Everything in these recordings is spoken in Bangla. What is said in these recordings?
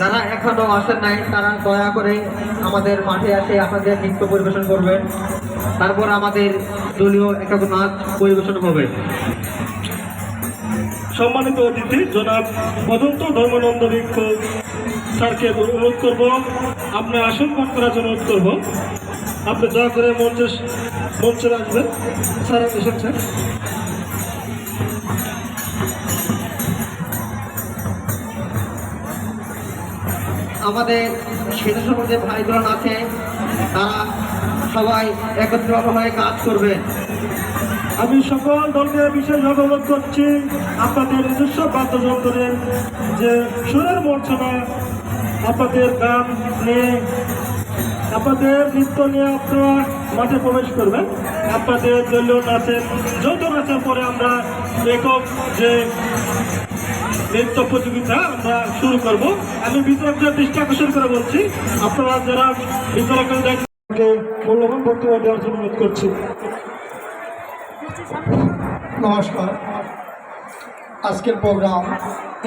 যারা এখনও আসেন নাই, তারা দয়া করে আমাদের মাঠে আসে আপনাদের নৃত্য পরিবেশন করবেন। তারপর আমাদের দলীয় একটা নাচ পরিবেশন হবে। সম্মানিত অতিথি, জনাব অদন্ত ধর্মানন্দ ভিক্ষু স্যারকে অনুরোধ করব, আপনি আসন পাঠ করার জন্য অনুরোধ করব। আপনি দয়া করে মঞ্চে মঞ্চে আসবেন। স্যার এসেছেন। আমাদের সেতু সমাজের ভাইজন আছে, তারা সবাই একত্রিত হয়ে কাজ করবেন আমি সকল দলকে বিশেষ অনুরোধ করছি, আপনাদের নিজস্ব বাদ্যযন্ত্রের যে সুরের মূর্ছনা আপনাদের গান নিয়ে, আপনাদের নৃত্য নিয়ে আপনারা মাঠে প্রবেশ করবেন। আপনাদের দলীয় নাচের যৌথ নাচের পরে আমরা একক যে নৃত্য প্রতিযোগিতা আমরা শুরু করব। আমি বিতরকদের দৃষ্টি আকর্ষণ করে বলছি। আপনারা যারা বিতরকের দায়িত্বকে মূল্যবান বক্তব্য দেওয়ার জন্য অনুরোধ করছি। নমস্কার। আজকের প্রোগ্রাম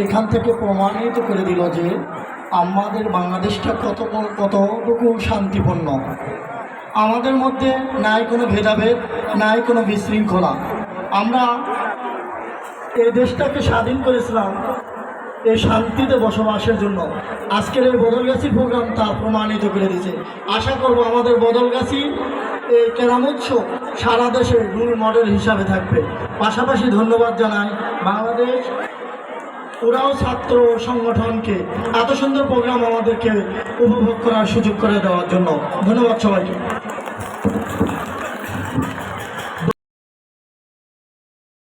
এখান থেকে প্রমাণিত করে দিল যে আমাদের বাংলাদেশটা কত কতটুকু শান্তিপূর্ণ। আমাদের মধ্যে নাই কোনো ভেদাভেদ, নাই কোনো বিশৃঙ্খলা। আমরা এই দেশটাকে স্বাধীন করেছিলাম এই শান্তিতে বসবাসের জন্য। আজকের এই বদলগাছি প্রোগ্রাম তা প্রমাণিত করে দিয়েছে। আশা করব আমাদের বদলগাছি এই কেরাম উৎসব সারা দেশে রুল মডেল হিসাবে থাকবে। পাশাপাশি ধন্যবাদ জানাই বাংলাদেশ ওরাও ছাত্র সংগঠনকে এত সুন্দর প্রোগ্রাম আমাদেরকে উপভোগ করার সুযোগ করে দেওয়ার জন্য। ধন্যবাদ সবাইকে।